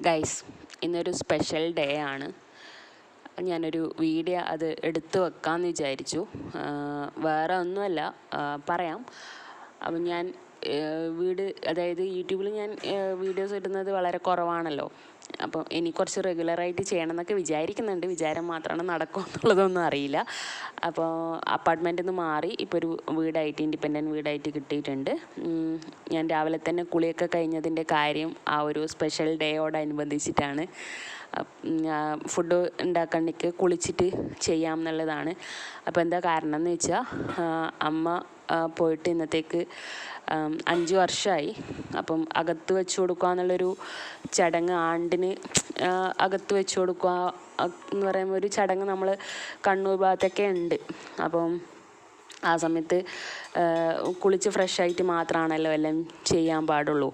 Guys ഇന്നൊരു special day ആണ്. ഞാനൊരു വീഡിയോ അത് എടുത്തു വെക്കാമെന്ന് വിചാരിച്ചു. വേറെ ഒന്നുമല്ല. പറയാം. അപ്പം ഞാൻ വീട് അതായത് യൂട്യൂബിൽ ഞാൻ വീഡിയോസ് ഇടുന്നത് വളരെ കുറവാണല്ലോ. അപ്പം ഇനി കുറച്ച് റെഗുലറായിട്ട് ചെയ്യണം എന്നൊക്കെ വിചാരിക്കുന്നുണ്ട്. വിചാരം മാത്രമാണ് നടക്കുമോ എന്നുള്ളതൊന്നും അറിയില്ല. അപ്പോൾ അപ്പാർട്ട്മെന്റിൽ നിന്ന് മാറി ഇപ്പോൾ ഒരു വീടായിട്ട് ഇൻഡിപെൻഡന്റ് വീടായിട്ട് കിട്ടിയിട്ടുണ്ട്. ഞാൻ രാവിലെ തന്നെ കുളിയൊക്കെ കഴിഞ്ഞതിന്റെ കാര്യം ആ ഒരു സ്പെഷ്യൽ ഡേയോടനുബന്ധിച്ചിട്ടാണ്. ഫുഡ് ഉണ്ടാക്കണ്ടെങ്കിൽ കുളിച്ചിട്ട് ചെയ്യാം എന്നുള്ളതാണ്. അപ്പോൾ എന്താ കാരണം എന്ന് വെച്ചാൽ അമ്മ പോയിട്ട് ഇന്നത്തേക്ക് അഞ്ച് വർഷമായി അപ്പം അകത്ത് വെച്ച് കൊടുക്കുക എന്നുള്ളൊരു ചടങ്ങ് ആണ്ടിന് അകത്ത് വെച്ച് കൊടുക്കുക എന്ന് പറയുമ്പോൾ ഒരു ചടങ്ങ് നമ്മൾ കണ്ണൂർ ഭാഗത്തൊക്കെ ഉണ്ട്. അപ്പം ആ സമയത്ത് കുളിച്ച് ഫ്രഷ് ആയിട്ട് മാത്രമാണല്ലോ എല്ലാം ചെയ്യാൻ പാടുള്ളൂ.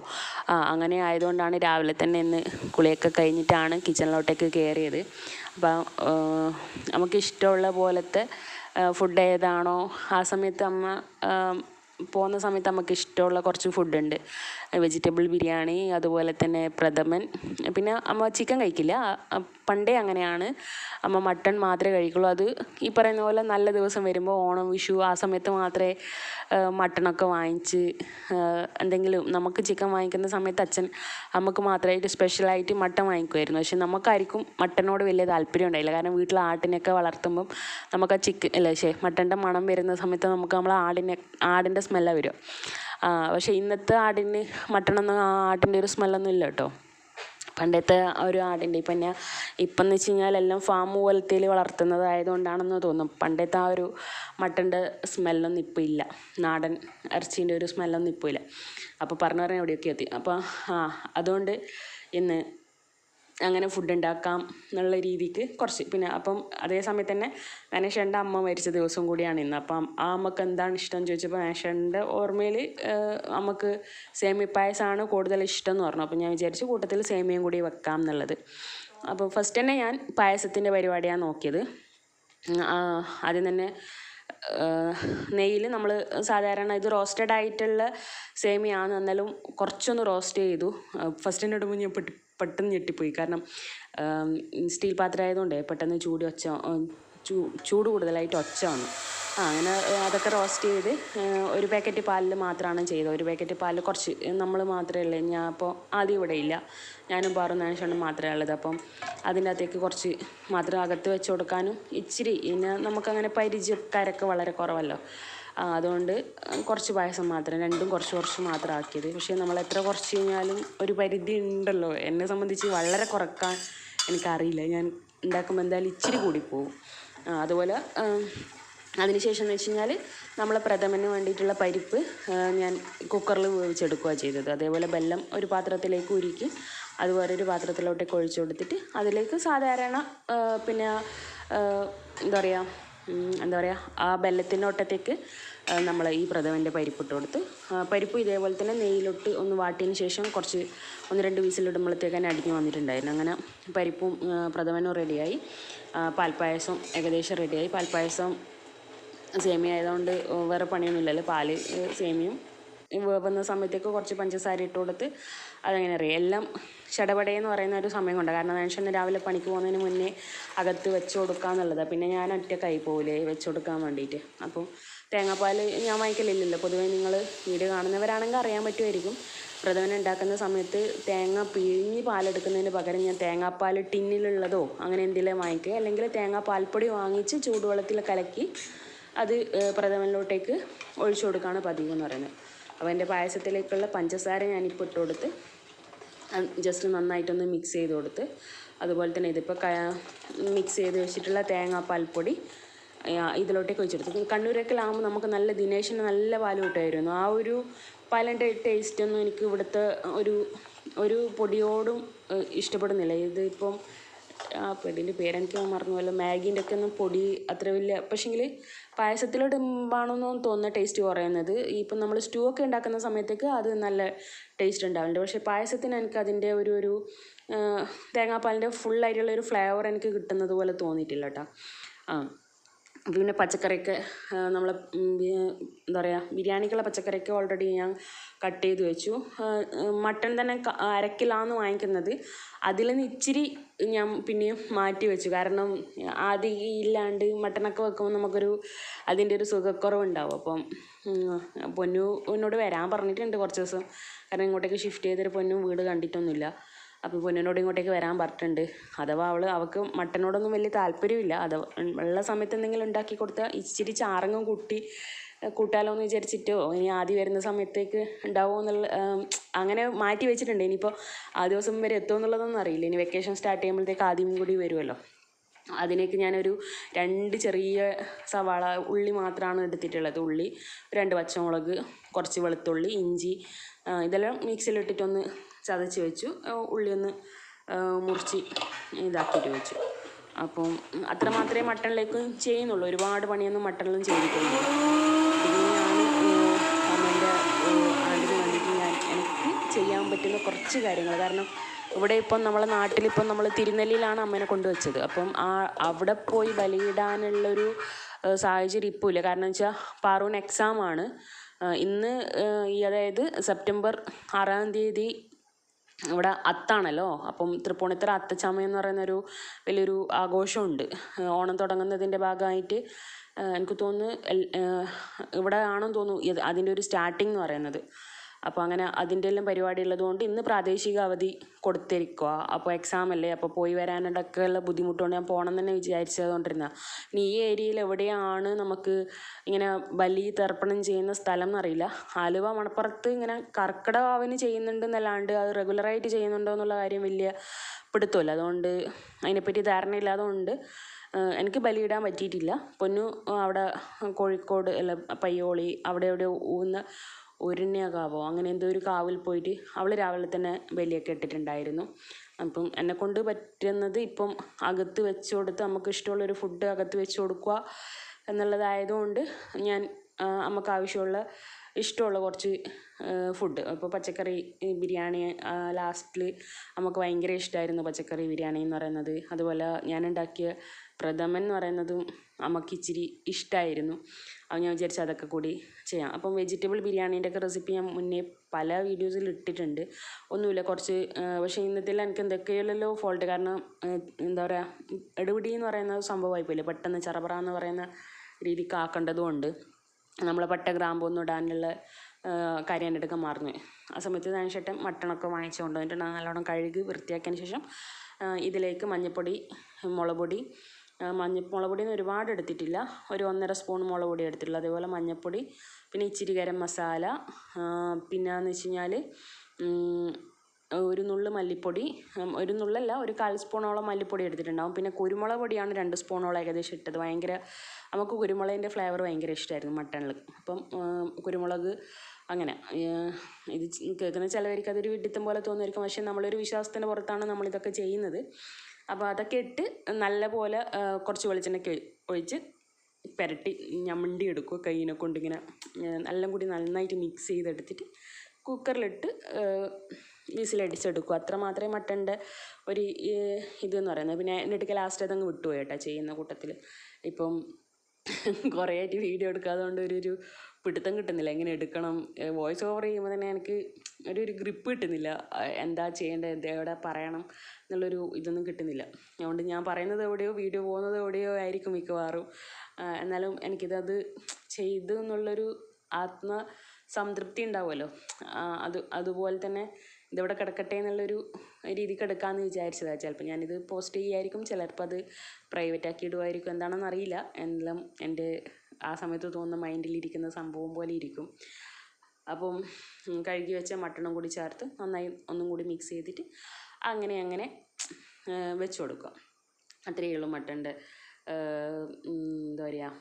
ആ അങ്ങനെ ആയതുകൊണ്ടാണ് രാവിലെ തന്നെ ഇന്ന് കുളിയൊക്കെ കഴിഞ്ഞിട്ടാണ് കിച്ചണിലോട്ടേക്ക് കയറിയത് അപ്പം നമുക്ക് ഇഷ്ടമുള്ള പോലത്തെ ഫുഡ് ഏതാണോ ആ സമയത്ത് അമ്മ പോകുന്ന സമയത്ത് നമുക്ക് ഇഷ്ടമുള്ള കുറച്ച് ഫുഡുണ്ട് വെജിറ്റബിൾ ബിരിയാണി അതുപോലെ തന്നെ പ്രഥമൻ. പിന്നെ അമ്മ ചിക്കൻ കഴിക്കില്ല. പണ്ടേ അങ്ങനെയാണ്. അമ്മ മട്ടൺ മാത്രമേ കഴിക്കുള്ളൂ. അത് ഈ പറയുന്ന പോലെ നല്ല ദിവസം വരുമ്പോൾ ഓണം വിഷു ആ സമയത്ത് മാത്രമേ മട്ടണൊക്കെ വാങ്ങിച്ച് എന്തെങ്കിലും നമുക്ക് ചിക്കൻ വാങ്ങിക്കുന്ന സമയത്ത് അച്ഛൻ അമ്മയ്ക്ക് മാത്രമായിട്ട് സ്പെഷ്യലായിട്ട് മട്ടൺ വാങ്ങിക്കുമായിരുന്നു പക്ഷെ നമുക്കായിരിക്കും മട്ടനോട് വലിയ താല്പര്യം ഉണ്ടായില്ല. കാരണം വീട്ടിൽ ആട്ടിനെയൊക്കെ വളർത്തുമ്പം നമുക്ക് ആ ചിക്കൻ അല്ല പക്ഷേ മട്ടന്റെ മണം വരുന്ന സമയത്ത് നമുക്ക് നമ്മൾ ആടിനെ ആടിന്റെ സ്മെല്ലാണ് വരും പക്ഷേ ഇന്നത്തെ ആടിന് മട്ടണൊന്നും ആ ആട്ടിന്റെ ഒരു സ്മെല്ലൊന്നും ഇല്ല കേട്ടോ. പണ്ടത്തെ ഒരു ആടിന്റെ ഇപ്പം ഞാൻ ഇപ്പം എന്ന് വെച്ച് കഴിഞ്ഞാൽ എല്ലാം ഫാം പോലത്തേൽ വളർത്തുന്നതായതുകൊണ്ടാണെന്ന് തോന്നും. പണ്ടത്തെ ആ ഒരു മട്ടന്റെ സ്മെല്ലൊന്നും ഇപ്പോൾ ഇല്ല. നാടൻ ഇറച്ചീന്റെ ഒരു സ്മെല്ലൊന്നും ഇപ്പോൾ ഇല്ല. അപ്പോൾ പറഞ്ഞു പറഞ്ഞാൽ എവിടെയൊക്കെ എത്തി. അപ്പോൾ ആ അതുകൊണ്ട് ഇന്ന് അങ്ങനെ ഫുഡ് ഉണ്ടാക്കാം എന്നുള്ള രീതിക്ക് കുറച്ച്. പിന്നെ അപ്പം അതേ സമയത്ത് തന്നെ ഗണേശന്റെ അമ്മ മരിച്ച ദിവസം കൂടിയാണ് ഇന്ന്. അപ്പം ആ അമ്മയ്ക്ക് എന്താണ് ഇഷ്ടം ചോദിച്ചപ്പോൾ ഗണേശന്റെ ഓർമ്മയിൽ നമുക്ക് സേമി പായസമാണ് കൂടുതൽ ഇഷ്ടം എന്ന് പറഞ്ഞു. അപ്പം ഞാൻ വിചാരിച്ചു കൂട്ടത്തിൽ സേമിയും കൂടി വെക്കാം എന്നുള്ളത്. അപ്പോൾ ഫസ്റ്റ് തന്നെ ഞാൻ പായസത്തിന്റെ പരിപാടിയാണ് നോക്കിയത്. ആദ്യം തന്നെ നെയ്യിൽ നമ്മൾ സാധാരണ ഇത് റോസ്റ്റഡ് ആയിട്ടുള്ള സേമിയാണ്. എന്നാലും കുറച്ചൊന്ന് റോസ്റ്റ് ചെയ്തു. ഫസ്റ്റ് തന്നെ ഞാൻ പെട്ട് പെട്ടെന്ന് ഞെട്ടിപ്പോയി. കാരണം സ്റ്റീൽ പാത്രം ആയതുകൊണ്ട് പെട്ടെന്ന് ചൂട് ഒച്ച ചൂട് കൂടുതലായിട്ട് ഒച്ച വന്നു. ആ അങ്ങനെ അതൊക്കെ റോസ്റ്റ് ചെയ്ത് ഒരു പാക്കറ്റ് പാലിൽ മാത്രമാണ് ചെയ്തത്. ഒരു പാക്കറ്റ് പാലിൽ കുറച്ച് നമ്മൾ മാത്രമേ ഉള്ളൂ. ഞാൻ അപ്പോൾ ആദ്യം ഇവിടെ ഇല്ല. ഞാനും പാറും നാശനും മാത്രമേ ഉള്ളത്. അപ്പം അതിന്റെ അകത്തേക്ക് കുറച്ച് മാത്രം അകത്ത് വെച്ച് കൊടുക്കാനും ഇച്ചിരി പിന്നെ നമുക്കങ്ങനെ പരിചയക്കാരൊക്കെ വളരെ കുറവല്ലോ. അതുകൊണ്ട് കുറച്ച് പായസം മാത്രം രണ്ടും കുറച്ച് കുറച്ച് മാത്രം ആക്കിയത്. പക്ഷേ നമ്മൾ എത്ര കുറച്ച് കഴിഞ്ഞാലും ഒരു പരിധി ഉണ്ടല്ലോ. എന്നെ സംബന്ധിച്ച് വളരെ കുറയ്ക്കാൻ എനിക്കറിയില്ല. ഞാൻ ഉണ്ടാക്കുമ്പോൾ എന്തായാലും ഇച്ചിരി കൂടിപ്പോവും. അതുപോലെ അതിനുശേഷം എന്ന് വെച്ച് കഴിഞ്ഞാൽ നമ്മളെ പ്രഥമന് വേണ്ടിയിട്ടുള്ള പരിപ്പ് ഞാൻ കുക്കറിൽ വേവിച്ചെടുക്കുകയാണ് ചെയ്തത്. അതേപോലെ ബെല്ലം ഒരു പാത്രത്തിലേക്ക് ഉരുക്കി അതുപോലെ ഒരു പാത്രത്തിലോട്ടേക്ക് ഒഴിച്ചു കൊടുത്തിട്ട് അതിലേക്ക് സാധാരണ പിന്നെ എന്താ പറയുക എന്താ പറയുക ആ ബെല്ലത്തിന്റെ ഒട്ടത്തേക്ക് നമ്മൾ ഈ പ്രഥമന്റെ പരിപ്പിട്ട് കൊടുത്ത്. ആ, പരിപ്പ് ഇതേപോലെ തന്നെ നെയ്യിലിട്ട് ഒന്ന് വാട്ടിയതിന് ശേഷം കുറച്ച് ഒന്ന് രണ്ട് വീസിലിടുമ്പോഴത്തേക്ക് തന്നെ അടിഞ്ഞ് വന്നിട്ടുണ്ടായിരുന്നു. അങ്ങനെ പരിപ്പും പ്രഥമനും റെഡിയായി പാൽപ്പായസം ഏകദേശം റെഡിയായി പാൽപ്പായസം സേമിയ ആയതുകൊണ്ട് വേറെ പണിയൊന്നുമില്ലല്ലോ. പാൽ സേമിയും വേവുന്ന സമയത്തേക്ക് കുറച്ച് പഞ്ചസാര ഇട്ട് കൊടുത്ത് അതങ്ങനെ അറിയാം. എല്ലാം ചടപടയെന്ന് പറയുന്ന ഒരു സമയം കൊണ്ട് കാരണം വെച്ചാൽ രാവിലെ പണിക്ക് പോകുന്നതിന് മുന്നേ അകത്ത് വെച്ച് കൊടുക്കുക എന്നുള്ളതാണ് പിന്നെ ഞാൻ ഒറ്റക്കായി പോകില്ലേ വെച്ച് കൊടുക്കാൻ വേണ്ടിയിട്ട് അപ്പോൾ തേങ്ങാപ്പാൽ ഞാൻ വാങ്ങിക്കലില്ലല്ലോ. പൊതുവേ നിങ്ങൾ വീഡിയോ കാണുന്നവരാണെങ്കിൽ അറിയാൻ പറ്റുമായിരിക്കും പ്രഥമൻ ഉണ്ടാക്കുന്ന സമയത്ത് തേങ്ങ പിഴിഞ്ഞ് പാലെടുക്കുന്നതിന് പകരം ഞാൻ തേങ്ങാപ്പാൽ ടിന്നിലുള്ളതോ അങ്ങനെ എന്തെങ്കിലും വാങ്ങിക്കുക. അല്ലെങ്കിൽ തേങ്ങാ പാൽപ്പൊടി വാങ്ങിച്ച് ചൂടുവെള്ളത്തിൽ കലക്കി അത് പ്രഥമനിലോട്ടേക്ക് ഒഴിച്ചു കൊടുക്കുകയാണ് പതിവ് എന്ന് പറയുന്നത്. അപ്പോൾ എന്റെ പായസത്തിലേക്കുള്ള പഞ്ചസാര ഞാനിപ്പോൾ ഇട്ട് കൊടുത്ത് ജസ്റ്റ് നന്നായിട്ടൊന്ന് മിക്സ് ചെയ്ത് കൊടുത്ത് അതുപോലെ തന്നെ ഇതിപ്പോൾ മിക്സ് ചെയ്ത് വെച്ചിട്ടുള്ള തേങ്ങാപ്പാൽപ്പൊടി ഇതിലോട്ടേക്ക് ഒഴിച്ചെടുത്തു. കണ്ണൂരേക്കലാകുമ്പോൾ നമുക്ക് നല്ല ദിനേശിന് നല്ല പാൽ കിട്ടുമായിരുന്നു. ആ ഒരു പാലിന്റെ ടേസ്റ്റ് ഒന്നും എനിക്ക് ഇവിടുത്തെ ഒരു ഒരു പൊടിയോടും ഇഷ്ടപ്പെടുന്നില്ല. ഇതിപ്പം ആ പൊടിന്റെ പേരെനിക്ക് മറന്നുപോയല്ലോ. മാഗീന്റെ ഒക്കെ ഒന്നും പൊടി അത്ര വലിയ പക്ഷേങ്കിൽ പായസത്തിലോട്ട് ഇടുമ്പോഴാണെന്ന് തോന്നുന്ന ടേസ്റ്റ് കുറയുന്നത്. ഇപ്പം നമ്മൾ സ്റ്റൂ ഒക്കെ ഉണ്ടാക്കുന്ന സമയത്തേക്ക് അത് നല്ല ടേസ്റ്റ് ഉണ്ടാവുന്നുണ്ട് പക്ഷേ പായസത്തിന് എനിക്ക് അതിന്റെ ഒരു ഒരു തേങ്ങാപ്പാലിന്റെ ഫുള്ളായിട്ടുള്ള ഒരു ഫ്ലേവർ എനിക്ക് കിട്ടുന്നത് പോലെ തോന്നിയിട്ടില്ല കേട്ടോ ആ. പിന്നെ പച്ചക്കറിയൊക്കെ നമ്മൾ എന്താ പറയുക ബിരിയാണിക്കുള്ള പച്ചക്കറിയൊക്കെ ഓൾറെഡി ഞാൻ കട്ട് ചെയ്ത് വെച്ചു. മട്ടൺ തന്നെ അര വാങ്ങിക്കുന്നത്. അതിൽ നിന്ന് ഇച്ചിരി ഞാൻ പിന്നെയും മാറ്റി വെച്ചു. കാരണം ആദ്യം ഇല്ലാണ്ട് മട്ടനൊക്കെ വെക്കുമ്പോൾ നമുക്കൊരു അതിന്റെ ഒരു സുഖക്കുറവുണ്ടാവും. അപ്പം പൊന്നു എന്നോട് വരാൻ പറഞ്ഞിട്ടുണ്ട് കുറച്ച് ദിവസം. കാരണം ഇങ്ങോട്ടേക്ക് ഷിഫ്റ്റ് ചെയ്തൊരു പൊന്നും വീട് കണ്ടിട്ടൊന്നുമില്ല. അപ്പോൾ പൊന്നിനോട് ഇങ്ങോട്ടേക്ക് വരാൻ പറഞ്ഞിട്ടുണ്ട്. അഥവാ അവൾ അവൾക്ക് മട്ടനോടൊന്നും വലിയ താല്പര്യമില്ല. അഥവാ ഉള്ള സമയത്ത് എന്തെങ്കിലും ഉണ്ടാക്കി കൊടുത്താൽ ഇച്ചിരി ചാറങ്ങും കൂട്ടി കൂട്ടാലോ എന്ന് വിചാരിച്ചിട്ടോ ഇനി ആദ്യം വരുന്ന സമയത്തേക്ക് ഉണ്ടാവുമോ എന്നുള്ള അങ്ങനെ മാറ്റി വെച്ചിട്ടുണ്ട്. ഇനിയിപ്പോൾ ആ ദിവസം വരെ എത്തുമോ എന്നുള്ളതൊന്നും അറിയില്ല. ഇനി വെക്കേഷൻ സ്റ്റാർട്ട് ചെയ്യുമ്പോഴത്തേക്ക് ആദ്യം കൂടി വരുമല്ലോ അതിലേക്ക് ഞാനൊരു രണ്ട് ചെറിയ സവാള ഉള്ളി മാത്രമാണ് എടുത്തിട്ടുള്ളത്. ഉള്ളി രണ്ട് പച്ചമുളക് കുറച്ച് വെളുത്തുള്ളി ഇഞ്ചി ഇതെല്ലാം മിക്സിയിലിട്ടിട്ടൊന്ന് ചതച്ച് വെച്ചു. ഉള്ളി ഒന്ന് മുറിച്ച് ഇതാക്കിയിട്ട് വെച്ചു. അപ്പം അത്ര മാത്രമേ മട്ടണിലേക്ക് ചെയ്യുന്നുള്ളൂ. ഒരുപാട് പണിയൊന്നും മട്ടണിലും ചെയ്തിട്ടില്ല. ആണ്ടിന് വേണ്ടിയിട്ട് ഞാൻ എനിക്ക് ചെയ്യാൻ പറ്റുന്ന കുറച്ച് കാര്യങ്ങൾ. കാരണം ഇവിടെ ഇപ്പം നമ്മളെ നാട്ടിലിപ്പം നമ്മൾ തിരുനെല്ലിയിലാണ് അമ്മേനെ കൊണ്ടുവച്ചത്. അപ്പം ആ അവിടെ പോയി ബലിയിടാനുള്ളൊരു സാഹചര്യം ഇപ്പോൾ ഇല്ല കാരണം വെച്ചാൽ പാറൂന് എക്സാമാണ് ഇന്ന് ഈ അതായത് സെപ്റ്റംബർ ആറാം തീയതി ഇവിടെ അത്താണല്ലോ. അപ്പം തൃപ്പൂണിത്തറ അത്തച്ചമയം എന്ന് പറയുന്നൊരു വലിയൊരു ആഘോഷമുണ്ട്. ഓണം തുടങ്ങുന്നതിന്റെ ഭാഗമായിട്ട് എനിക്ക് തോന്നുന്നു ഇവിടെ ആണെന്ന് തോന്നുന്നു അതിന്റെ ഒരു സ്റ്റാർട്ടിങ് എന്ന് പറയുന്നത്. അപ്പോൾ അങ്ങനെ അതിന്റെ എല്ലാം പരിപാടി ഉള്ളതുകൊണ്ട് ഇന്ന് പ്രാദേശിക അവധി കൊടുത്തിരിക്കുക അപ്പോൾ എക്സാം അല്ലേ? അപ്പോൾ പോയി വരാനൊക്കെ ഉള്ള ബുദ്ധിമുട്ടുകൊണ്ട് ഞാൻ പോകണം തന്നെ വിചാരിച്ചതുകൊണ്ടിരുന്ന ഇനി ഈ ഏരിയയിൽ എവിടെയാണ് നമുക്ക് ഇങ്ങനെ ബലി തർപ്പണം ചെയ്യുന്ന സ്ഥലം എന്നറിയില്ല. ആലുവ മണപ്പുറത്ത് ഇങ്ങനെ കർക്കിടകാവിന് ചെയ്യുന്നുണ്ടെന്നല്ലാണ്ട് അത് റെഗുലറായിട്ട് ചെയ്യുന്നുണ്ടോ എന്നുള്ള കാര്യം വലിയ പിടുത്തമില്ല. അതുകൊണ്ട് അതിനെപ്പറ്റി ധാരണയില്ലാതുകൊണ്ട് എനിക്ക് ബലിയിടാൻ പറ്റിയിട്ടില്ല. പൊന്നു അവിടെ കോഴിക്കോട് അല്ല പയ്യോളി അവിടെ എവിടെ ഊന്ന് ഉരുണ്യകാവോ അങ്ങനെ എന്തോ ഒരു കാവിൽ പോയിട്ട് അവൾ രാവിലെ തന്നെ ബലിയൊക്കെ ഇട്ടിട്ടുണ്ടായിരുന്നു. അപ്പം എന്നെ കൊണ്ട് പറ്റുന്നത് ഇപ്പം അകത്ത് വെച്ച് കൊടുത്ത് നമുക്ക് ഇഷ്ടമുള്ളൊരു ഫുഡ് അകത്ത് വെച്ച് കൊടുക്കുക എന്നുള്ളതായതുകൊണ്ട് ഞാൻ നമുക്ക് ആവശ്യമുള്ള ഇഷ്ടമുള്ള കുറച്ച് ഫുഡ് ഇപ്പോൾ പച്ചക്കറി ബിരിയാണി ലാസ്റ്റിൽ നമുക്ക് ഭയങ്കര ഇഷ്ടമായിരുന്നു പച്ചക്കറി ബിരിയാണി എന്ന് പറയുന്നത്. അതുപോലെ ഞാൻ ഉണ്ടാക്കിയ പ്രഥമൻ എന്ന് പറയുന്നതും നമുക്ക് ഇച്ചിരി ഇഷ്ടമായിരുന്നു അപ്പോൾ ഞാൻ വിചാരിച്ചു അതൊക്കെ കൂടി ചെയ്യാം. അപ്പം വെജിറ്റബിൾ ബിരിയാണീന്റെ ഒക്കെ റെസിപ്പി ഞാൻ മുന്നേ പല വീഡിയോസിൽ ഇട്ടിട്ടുണ്ട്. ഒന്നുമില്ല കുറച്ച് പക്ഷേ ഇന്നത്തെ എനിക്ക് എന്തൊക്കെയല്ലോ ഫോൾട്ട് കാരണം എന്താ പറയുക എടുപിടി എന്ന് പറയുന്ന സംഭവമായി പോയില്ലേ പെട്ടെന്ന് ചറപറ എന്ന് പറയുന്ന രീതിക്ക് ആക്കേണ്ടതുകൊണ്ട് നമ്മളെ പട്ട ഗ്രാമ്പൊന്നും ഇടാനുള്ള കാര്യം എന്റെ അടുക്ക മറന്നു ആ സമയത്ത് ഞാൻ ചേട്ടൻ മട്ടണൊക്കെ വാങ്ങിച്ച് കൊണ്ടുവന്നിട്ടുണ്ട് അത് നല്ലോണം കഴുകി വൃത്തിയാക്കിയതിന് ശേഷം ഇതിലേക്ക് മഞ്ഞൾപ്പൊടി മുളക് പൊടി മഞ്ഞ ഒന്നും ഒരുപാട് എടുത്തിട്ടില്ല. ഒരു ഒന്നര സ്പൂൺ മുളക് പൊടി എടുത്തിട്ടുള്ളൂ. അതേപോലെ മഞ്ഞൾപ്പൊടി പിന്നെ ഇച്ചിരി ഗരം മസാല പിന്നെയെന്ന് വെച്ച് കഴിഞ്ഞാൽ ഒരു നുള്ള് മല്ലിപ്പൊടി ഒരു നുള്ളല്ല ഒരു കാൽ സ്പൂണോളം മല്ലിപ്പൊടി എടുത്തിട്ടുണ്ടാവും. പിന്നെ കുരുമുളക് പൊടിയാണ് രണ്ട് സ്പൂണോളം ഏകദേശം ഇട്ടത്. ഭയങ്കര നമുക്ക് കുരുമുളകിന്റെ ഫ്ലേവർ ഭയങ്കര ഇഷ്ടമായിരുന്നു മട്ടണിൽ അപ്പം കുരുമുളക് അങ്ങനെ ഇത് കേൾക്കുന്ന ചിലവർക്ക് അതൊരു വിഡിത്തം പോലെ തോന്നുമായിരിക്കും. പക്ഷേ നമ്മളൊരു വിശ്വാസത്തിന്റെ പുറത്താണ് നമ്മളിതൊക്കെ ചെയ്യുന്നത്. അപ്പോൾ അതൊക്കെ ഇട്ട് നല്ലപോലെ കുറച്ച് വെളിച്ചെണ്ണയ്ക്ക് ഒഴിച്ച് പുരട്ടി ഞമ്മണ്ടി എടുക്കുക കൈയിനെ കൊണ്ടിങ്ങനെ എല്ലാം കൂടി നന്നായിട്ട് മിക്സ് ചെയ്തെടുത്തിട്ട് കുക്കറിലിട്ട് വിസിലടിച്ചെടുക്കും. അത്ര മാത്രമേ മട്ടന്റെ ഒരു ഇത് ഇതെന്ന് പറയുന്നത്. പിന്നെ എന്നിട്ട് ലാസ്റ്റ് അതങ്ങ് വിട്ടുപോയി ചെയ്യുന്ന കൂട്ടത്തിൽ ഇപ്പം കുറേ ആയിട്ട് വീഡിയോ കൊണ്ട് ഒരു ഒരു പിടുത്തം കിട്ടുന്നില്ല. എങ്ങനെ എടുക്കണം? വോയിസ് ഓവർ ചെയ്യുമ്പോൾ തന്നെ എനിക്ക് ഒരു ഒരു ഗ്രിപ്പ് കിട്ടുന്നില്ല എന്താ ചെയ്യേണ്ടത് എന്ത് എവിടെ പറയണം എന്നുള്ളൊരു ഇതൊന്നും കിട്ടുന്നില്ല. അതുകൊണ്ട് ഞാൻ പറയുന്നത് എവിടെയോ വീഡിയോ പോകുന്നത് എവിടെയോ ആയിരിക്കും മിക്കവാറും. എന്നാലും എനിക്കിതത് ചെയ്തു എന്നുള്ളൊരു ആത്മ സംതൃപ്തി ഉണ്ടാവുമല്ലോ അത് അതുപോലെ തന്നെ ഇതിവിടെ കിടക്കട്ടെ എന്നുള്ളൊരു രീതിക്ക് എടുക്കാമെന്ന് വിചാരിച്ചതാണ് ചിലപ്പോൾ ഞാനിത് പോസ്റ്റ് ചെയ്യുമായിരിക്കും ചിലപ്പോൾ അത് പ്രൈവറ്റ് ആക്കി ഇടുമായിരിക്കും എന്താണെന്ന് അറിയില്ല എല്ലാം എന്റെ ആ സമയത്ത് തോന്നുന്ന മൈൻഡിലിരിക്കുന്ന സംഭവം പോലെ ഇരിക്കും. അപ്പം കഴുകി വെച്ച മട്ടണും കൂടി ചേർത്ത് നന്നായി ഒന്നും കൂടി മിക്സ് ചെയ്തിട്ട് അങ്ങനെ അങ്ങനെ വെച്ച് കൊടുക്കുക. അത്രയേ ഉള്ളൂ മട്ടന്റെ എന്താ പറയുക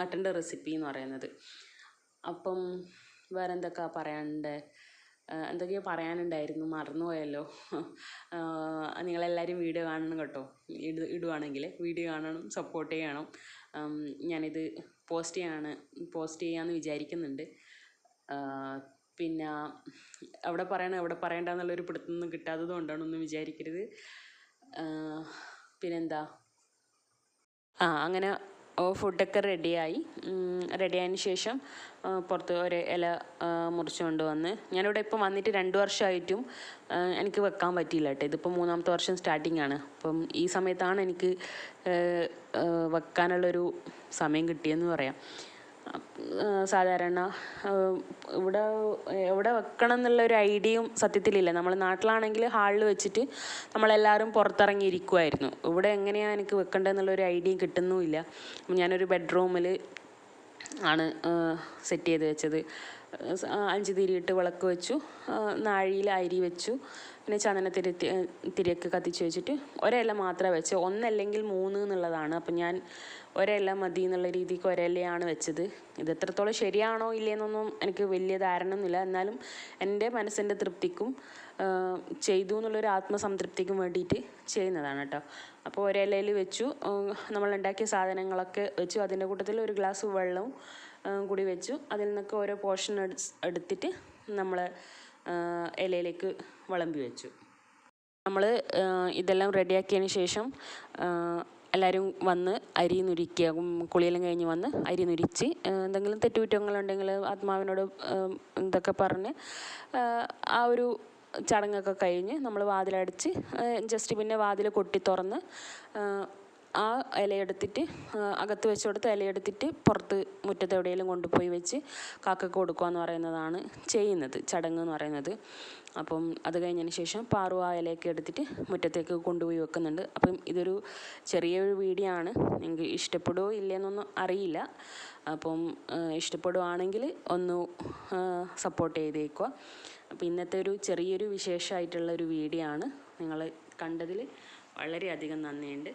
മട്ടന്റെ റെസിപ്പി എന്ന് പറയുന്നത്. അപ്പം വേറെ എന്തൊക്കെ പറയാനുണ്ട് എന്തൊക്കെയോ പറയാനുണ്ടായിരുന്നു മറന്നുപോയല്ലോ. നിങ്ങളെല്ലാവരും വീഡിയോ കാണണം കേട്ടോ. ഇട ഇടുവാണെങ്കിൽ വീഡിയോ കാണണം സപ്പോർട്ട് ചെയ്യണം. ഞാനിത് പോസ്റ്റ് ചെയ്യാണ് പോസ്റ്റ് ചെയ്യാമെന്ന് വിചാരിക്കുന്നുണ്ട്. പിന്നെ അവിടെ പറയണം എവിടെ പറയണ്ട എന്നുള്ളൊരു പിടുത്തൊന്നും കിട്ടാത്തത് കൊണ്ടാണ് ഒന്നും വിചാരിക്കരുത് പിന്നെന്താ? ആ അങ്ങനെ ഫുഡൊക്കെ റെഡിയായി റെഡിയായതിന് ശേഷം പുറത്ത് ഒരു ഇല മുറിച്ച് കൊണ്ടുവന്ന് ഞാനിവിടെ ഇപ്പം വന്നിട്ട് രണ്ട് വർഷമായിട്ടും എനിക്ക് വെക്കാൻ പറ്റിയില്ല കേട്ടോ. ഇതിപ്പോൾ മൂന്നാമത്തെ വർഷം സ്റ്റാർട്ടിംഗ് ആണ്. അപ്പം ഈ സമയത്താണ് എനിക്ക് വെക്കാനുള്ളൊരു സമയം കിട്ടിയെന്ന് പറയാം. സാധാരണ ഇവിടെ എവിടെ വെക്കണം എന്നുള്ള ഒരു ഐഡിയയും സത്യത്തിലില്ല. നമ്മൾ നാട്ടിലാണെങ്കിൽ ഹാളിൽ വെച്ചിട്ട് നമ്മളെല്ലാവരും പുറത്തിറങ്ങിയിരിക്കുമായിരുന്നു ഇവിടെ എങ്ങനെയാണ് എനിക്ക് വെക്കേണ്ടതെന്നുള്ളൊരു ഐഡിയയും കിട്ടുന്നുമില്ല. ഞാനൊരു ബെഡ്റൂമിൽ ആണ് സെറ്റ് ചെയ്ത് വെച്ചത്. അഞ്ച് തിരിയിട്ട് വിളക്ക് വെച്ചു. നാഴിയിൽ അരി വെച്ചു. പിന്നെ ചന്ദനത്തിരി തിരിയൊക്കെ കത്തിച്ച് വെച്ചിട്ട് ഒരല്ല മാത്രമേ വെച്ച്. ഒന്നല്ലെങ്കിൽ മൂന്ന് എന്നുള്ളതാണ്. അപ്പം ഞാൻ ഒരല്ല മതി എന്നുള്ള രീതിക്ക് ഒരല്ലയാണ് വെച്ചത്. ഇത് എത്രത്തോളം ശരിയാണോ ഇല്ലയെന്നൊന്നും എനിക്ക് വലിയ ധാരണ ഒന്നുമില്ല എന്നാലും എന്റെ മനസ്സിന്റെ തൃപ്തിക്കും ചെയ്തു എന്നുള്ളൊരു ആത്മസംതൃപ്തിക്കും വേണ്ടിയിട്ട് ചെയ്യുന്നതാണ് കേട്ടോ. അപ്പോൾ ഒരിലയിൽ വെച്ചു. നമ്മൾ ഉണ്ടാക്കിയ സാധനങ്ങളൊക്കെ വെച്ചു. അതിന്റെ കൂട്ടത്തിൽ ഒരു ഗ്ലാസ് വെള്ളവും കൂടി വെച്ചു. അതിൽ നിന്നൊക്കെ ഓരോ പോർഷൻ എടുത്തിട്ട് നമ്മൾ ഇലയിലേക്ക് വിളമ്പി വെച്ചു. നമ്മൾ ഇതെല്ലാം റെഡിയാക്കിയതിന് ശേഷം എല്ലാവരും വന്ന് അരി നുരിക്കുക കുളിയെല്ലാം കഴിഞ്ഞ് വന്ന് അരി നുരിച്ച് എന്തെങ്കിലും തെറ്റുകുറ്റങ്ങളുണ്ടെങ്കിൽ ആത്മാവിനോട് ഇതൊക്കെ പറഞ്ഞ് ആ ഒരു ചടങ്ങൊക്കെ കഴിഞ്ഞ് നമ്മൾ വാതിലടച്ച് ജസ്റ്റ് പിന്നെ വാതിൽ കൊട്ടി തുറന്ന് ആ, ഇലയെടുത്തിട്ട് അകത്ത് വെച്ച് കൊടുത്ത് ഇലയെടുത്തിട്ട് പുറത്ത് മുറ്റത്ത് എവിടെയെങ്കിലും കൊണ്ടുപോയി വെച്ച് കാക്കക്ക് കൊടുക്കുക എന്ന് പറയുന്നതാണ് ചെയ്യുന്നത് ചടങ്ങ് എന്ന് പറയുന്നത്. അപ്പം അത് കഴിഞ്ഞതിന് ശേഷം പാറു ആ ഇലയൊക്കെ എടുത്തിട്ട് മുറ്റത്തേക്ക് കൊണ്ടുപോയി വെക്കുന്നുണ്ട്. അപ്പം ഇതൊരു ചെറിയൊരു വീഡിയോ ആണ് നിങ്ങൾക്ക് ഇഷ്ടപ്പെടുമോ ഇല്ലയെന്നൊന്നും അറിയില്ല. അപ്പം ഇഷ്ടപ്പെടുവാണെങ്കിൽ ഒന്ന് സപ്പോർട്ട് ചെയ്തേക്കുക. അപ്പം ഇന്നത്തെ ഒരു ചെറിയൊരു വിശേഷമായിട്ടുള്ള ഒരു വീഡിയോ ആണ് നിങ്ങൾ കണ്ടതിൽ വളരെയധികം നന്ദിയുണ്ട്.